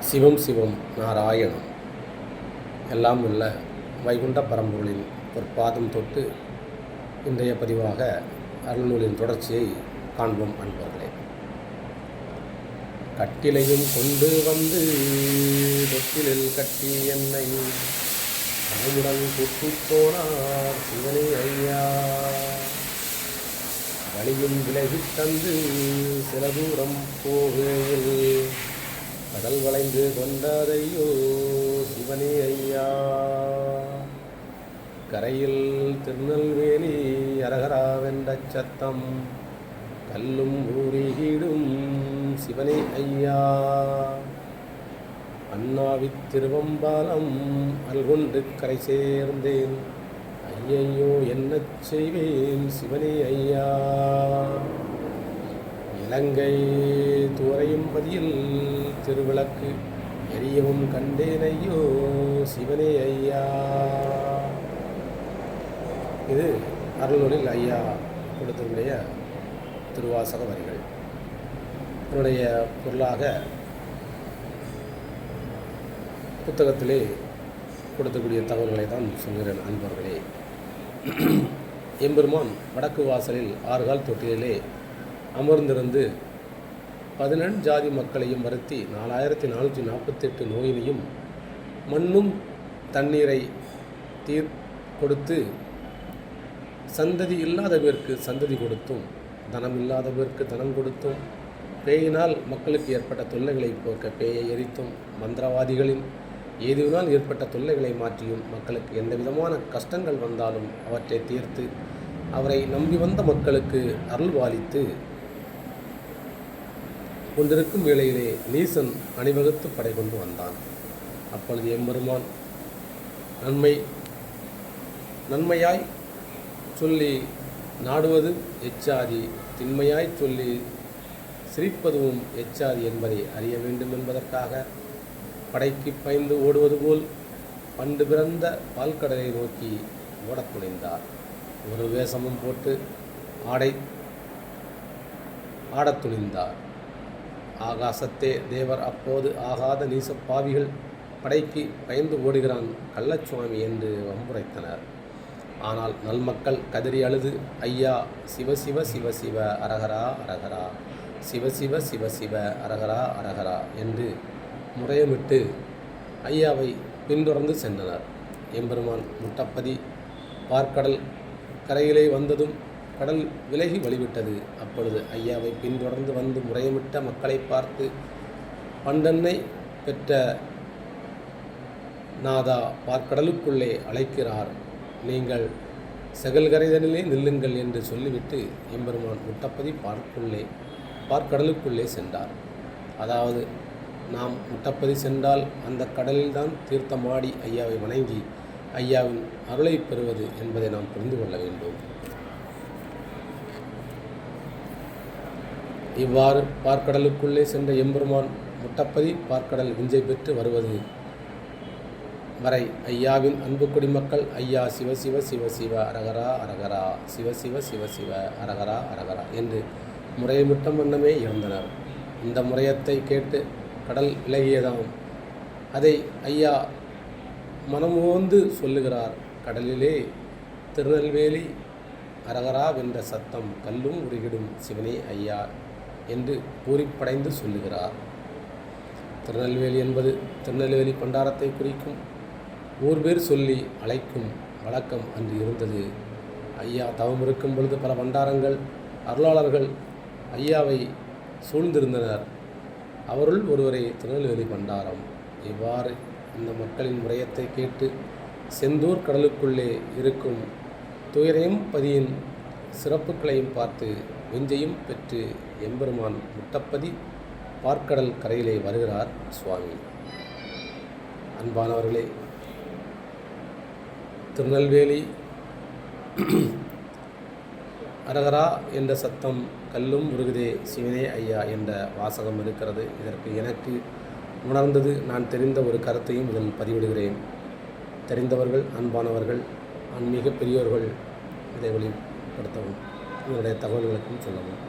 சிவம் சிவம் நாராயணம். எல்லாம் உள்ள வைகுண்ட பரம்பொருளின் பாதம் தொட்டு இன்றைய பதிவாக அருள்நூலின் தொடர்ச்சியை காண்போம் அன்பர்களே. கட்டிலையும் கொண்டு வந்து தொட்டிலில் கட்டி என்னை கனவுடன் கூட்டி போனார் சிவனே ஐயா. வழியும் விலகித் தந்து சில தூரம் போகையில் கடல் வளைந்து கொண்டதையோ சிவனே ஐயா. கரையில் திருநெல்வேலி அரகராவென்ற சத்தம் கல்லும் ஊரிகிடும் சிவனே ஐயா. அண்ணாவித் திருவம்பாலம் அல்கொண்டு கரை சேர்ந்தேன். ஐயையோ என்ன செய்வேன் சிவனே ஐயா. இலங்கை துறையும் பதியில் திருவிளக்கு எரியவும் கண்டேனையோ சிவனே ஐயா. இது அருள்நூலில் ஐயா கொடுத்தருடைய திருவாசக வரிகள். என்னுடைய பொருளாக புத்தகத்திலே கொடுத்தக்கூடிய தகவல்களை தான் சொல்கிறேன் அன்பர்களே. எம்பெருமான் வடக்கு வாசலில் ஆறுகால் தொட்டிலே அமர்ந்திருந்து பதினெண் ஜாதி மக்களையும் வருத்தி நாலாயிரத்தி நானூற்றி நாற்பத்தெட்டு நோயினையும் மண்ணும் தண்ணீரை தீர் கொடுத்து சந்ததி இல்லாதவருக்கு சந்ததி கொடுத்தும் தனம் இல்லாதவருக்கு தனம் கொடுத்தும் பேயினால் மக்களுக்கு ஏற்பட்ட தொல்லைகளை போக்க பேயை எரித்தும் மந்திரவாதிகளின் ஏதுவினால் ஏற்பட்ட தொல்லைகளை மாற்றியும் மக்களுக்கு எந்த விதமான கஷ்டங்கள் வந்தாலும் அவற்றை தீர்த்து அவரை நம்பி வந்த மக்களுக்கு அருள்வாலித்து கொண்டிருக்கும் வேளையிலே நீசன் அணிவகுத்து படை கொண்டு வந்தான். அப்பொழுது எம்பெருமான் நன்மை நன்மையாய் சொல்லி நாடுவது எச்சாதி திண்மையாய் சொல்லி சிரிப்பதும் எச்சாதி என்பதை அறிய வேண்டும் என்பதற்காக படைக்கு பயந்து ஓடுவது போல் பண்டு பிறந்த பால்கடலை நோக்கி ஓடத் துணிந்தார். ஒரு வேஷமும் போட்டு ஆடை ஆடத் துணிந்தார். ஆகாசத்தே தேவர் அப்போது ஆகாத நீசப்பாவிகள் படைக்கு பயந்து ஓடுகிறான் கள்ளச்சுவாமி என்று வம்புரைத்தனர். ஆனால் நல்மக்கள் கதறி அழுது ஐயா சிவ சிவ சிவ சிவ அரகரா அரகரா சிவ சிவ சிவ சிவ அரகரா அரகரா என்று முறையமிட்டு ஐயாவை பின்தொடர்ந்து சென்றனர். எம்பெருமான் முட்டப்பதி பார்க்கடல் கரையிலே வந்ததும் கடல் விலகி வழிவிட்டது. அப்பொழுது ஐயாவை பின்தொடர்ந்து வந்து முறையமிட்ட மக்களை பார்த்து பண்டன்னை பெற்ற நாதா பார்க்கடலுக்குள்ளே அழைக்கிறார். நீங்கள் செகல்கரைதனிலே நில்லுங்கள் என்று சொல்லிவிட்டு எம்பெருமான் முட்டப்பதி பார்க்குள்ளே பார்க்கடலுக்குள்ளே சென்றார். அதாவது நாம் முட்டப்பதி சென்றால் அந்த கடலில்தான் தீர்த்தமாடி ஐயாவை வணங்கி ஐயாவின் அருளை பெறுவது என்பதை நாம் புரிந்து கொள்ள வேண்டும். இவ்வாறு பார்க்கடலுக்குள்ளே சென்ற எம்பெருமான் முட்டப்பதி பார்க்கடல் விஞ்சை பெற்று வருவது வரை ஐயாவின் அன்பு குடிமக்கள் ஐயா சிவ சிவ சிவ சிவ அரகரா அரகரா சிவ சிவ சிவ சிவ அரகரா அரகரா என்று முறையமிட்ட வண்ணமே இருந்தனர் இந்த முறையத்தை கேட்டு கடல் விலகியதாம். அதை ஐயா மனமோந்து சொல்லுகிறார் கடலிலே திருநெல்வேலி அரகரா வென்ற சத்தம் கல்லும் உருகிடும் சிவனே ஐயா. என்று பூரிப்படைந்து சொல்லுகிறார். திருநெல்வேலி என்பது திருநெல்வேலி பண்டாரத்தை குறிக்கும் ஊர் பேர் சொல்லி அழைக்கும் வழக்கம் அன்று இருந்தது. ஐயா தவம் இருக்கும் பொழுது பல பண்டாரங்கள் அருளாளர்கள் ஐயாவை சூழ்ந்திருந்தனர். அவருள் ஒருவரை திருநெல்வேலி பண்டாரம். இவ்வாறு இந்த மக்களின் முறையத்தை கேட்டு செந்தூர் கடலுக்குள்ளே இருக்கும் துயரையும் பதியின் சிறப்புகளையும் பார்த்து வெஞ்சையும் பெற்று எம்பெருமான் முட்டப்பதி பார்க்கடல் கரையிலே வருகிறார் சுவாமி. அன்பானவர்களே திருநெல்வேலி அரகரா என்ற சத்தம் கல்லும் முருகுதே சிவனே ஐயா என்ற வாசகம் இருக்கிறது. இதற்கு எனக்கு உணர்ந்தது நான் தெரிந்த ஒரு கருத்தையும் இதில் பதிவிடுகிறேன். தெரிந்தவர்கள் அன்பானவர்கள் ஆன்மீக பெரியோர்கள் இதை வெளிப்படுத்தவும். இதனுடைய தகவல்களுக்கும் சொல்லவும்.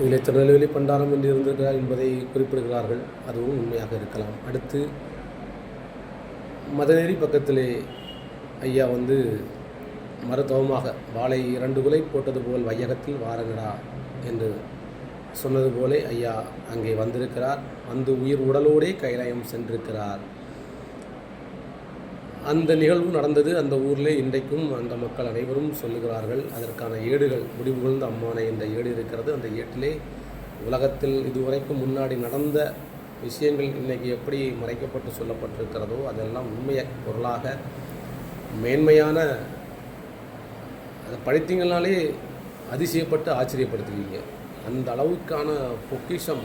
இதில் திருநெல்வேலி பண்டாரம் என்று இருந்திருக்கிறார் என்பதை குறிப்பிடுகிறார்கள். அதுவும் உண்மையாக இருக்கலாம். அடுத்து மதநெறி பக்கத்திலே ஐயா வந்து மருத்துவமாக வாழை இரண்டு குலை போட்டது போல் வையகத்தில் வாரங்கடா என்று சொன்னது போலே ஐயா அங்கே வந்திருக்கிறார். வந்து உயிர் உடலோடே கைலாயம் சென்றிருக்கிறார். அந்த நிகழ்வு நடந்தது அந்த ஊரில் இன்றைக்கும் அந்த மக்கள் அனைவரும் சொல்லுகிறார்கள். அதற்கான ஏடுகள் முடிவுகழ்ந்த அம்மானை என்ற ஏடு இருக்கிறது. அந்த ஏட்டிலே உலகத்தில் இதுவரைக்கும் முன்னாடி நடந்த விஷயங்கள் இன்றைக்கி எப்படி மறைக்கப்பட்டு சொல்லப்பட்டிருக்கிறதோ அதெல்லாம் உண்மைய பொருளாக மேன்மையான அதை படித்தீங்கனாலே அதிசயப்பட்டு ஆச்சரியப்படுத்துவீங்க. அந்த அளவுக்கான பொக்கிஷம்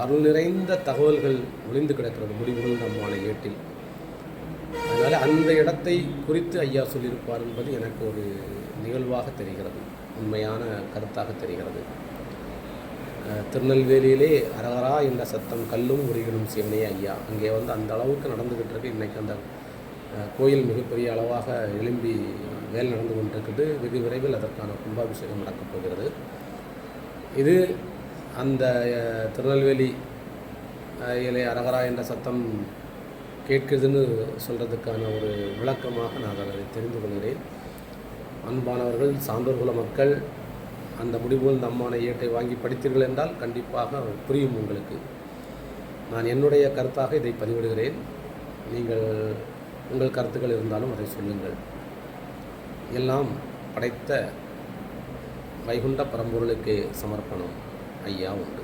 அருள் நிறைந்த தகவல்கள் ஒளிந்து கிடக்கிறது. முடிவுகள் நம்மான ஏட்டில். அதனால் அந்த இடத்தை குறித்து ஐயா சொல்லியிருப்பார் என்பது எனக்கு ஒரு நிகழ்வாக தெரிகிறது உண்மையான கருத்தாக தெரிகிறது. திருநெல்வேலியிலே அரகரா என்ற சத்தம் கல்லும் உரிகளும் சிவனே ஐயா. அங்கே வந்து அந்த அளவுக்கு நடந்துக்கிட்டு இருக்கு. இன்றைக்கி அந்த கோயில் மிகப்பெரிய அளவாக எழும்பி வேலை நடந்து கொண்டிருக்குது. வெகு விரைவில் அதற்கான கும்பாபிஷேகம் நடக்கப் போகிறது. இது அந்த திருநெல்வேலி இலே அரகரா என்ற சத்தம் கேட்குதுன்னு சொல்கிறதுக்கான ஒரு விளக்கமாக நான் அதை தெரிந்து கொள்கிறேன். அன்பானவர்கள் சான்றோர்குல மக்கள் அந்த முடிவுகள் நம்மான ஏட்டை வாங்கி படித்தீர்கள் என்றால் கண்டிப்பாக புரியும் உங்களுக்கு. நான் என்னுடைய கருத்தாக இதை பதிவிடுகிறேன். நீங்கள் உங்கள் கருத்துக்கள் இருந்தாலும் அதை சொல்லுங்கள். எல்லாம் படைத்த வைகுண்ட பரம்பொருளுக்கு சமர்ப்பணம் ஐயா உண்டு.